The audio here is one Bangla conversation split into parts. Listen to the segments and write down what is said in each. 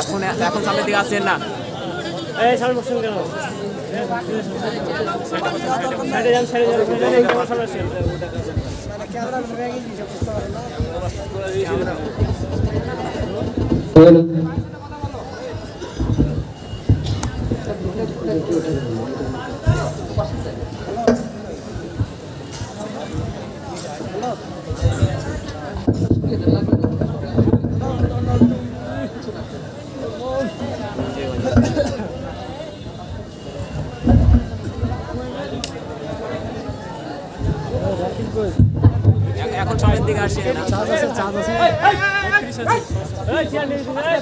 এখন এখন সামনের দিকে আসছেন না। এই সামনে বসুন কেন? সাইডে যান সাইডে যান সাইডে যান ক্যামেরা সামনে আসেন। এখন সামনের দিকে এই চেয়ার নিয়ে দিন এই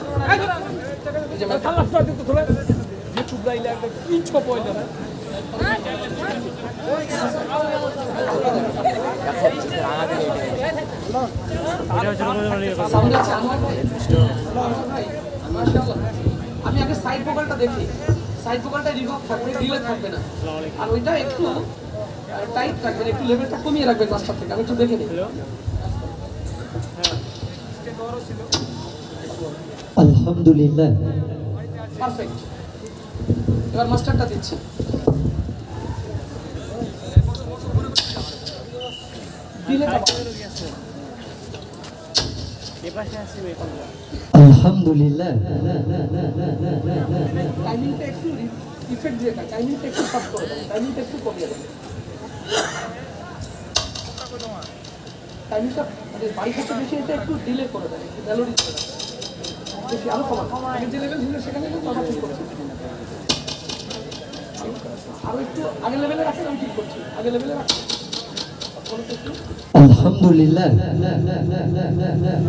একটা না আমি আগে সাইড ভোকালটা দেখি। সাইড ভোকালটা রিভার্ব থাকবে ডিলে থাকবে না। আর ওইটা একটু টাইট রাখবেন একটু লেভেলটা কমিয়ে রাখবেন মাস্টার থেকে। আমি একটু দেখে নিই। আলহামদুলিল্লাহ। পারফেক্ট এবার মাস্টারটা দিচ্ছি। আলহামদুলিল্লাহ। টাইমিংটা একটু ইফেক্ট দিয়ে দেয় টাইমিংটা একটু করে টাইমিংটা একটু কমিয়ে টাইমিংটা মানে বাইশ বেশি এটা একটু ডিলে করে দেয় একটু করে দেয় বেশি আরও কমান। আগে যে লেভেল ছিল সেখানে কিন্তু আমরা ঠিক করছি। আলহামদুলিল্লাহ।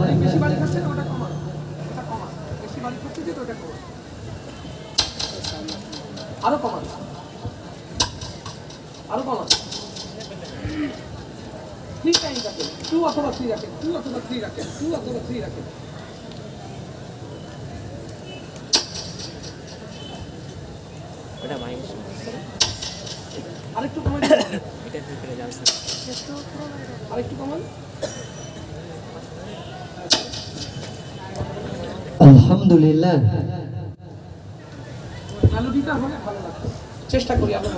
অনেক বেশি বাড়ি খাচ্ছে না ওটা কমান। ওটা কমান। বেশি বাড়ি খাচ্ছে যেটা ওটা কমান। আরও কমান। আরও কমান। থ্রি টাইম রাখেন। টু অথবা থ্রি রাখেন। টু অথবা থ্রি রাখেন। টু অথবা থ্রি রাখেন। ওটা মাইনাস আরেকটু কমান। এটা ভিতরে যাচ্ছে আরেকটু কমান। আলহামদুলিল্লাহ। মেলোডিটা হলে ভালো লাগবে চেষ্টা করি আমরা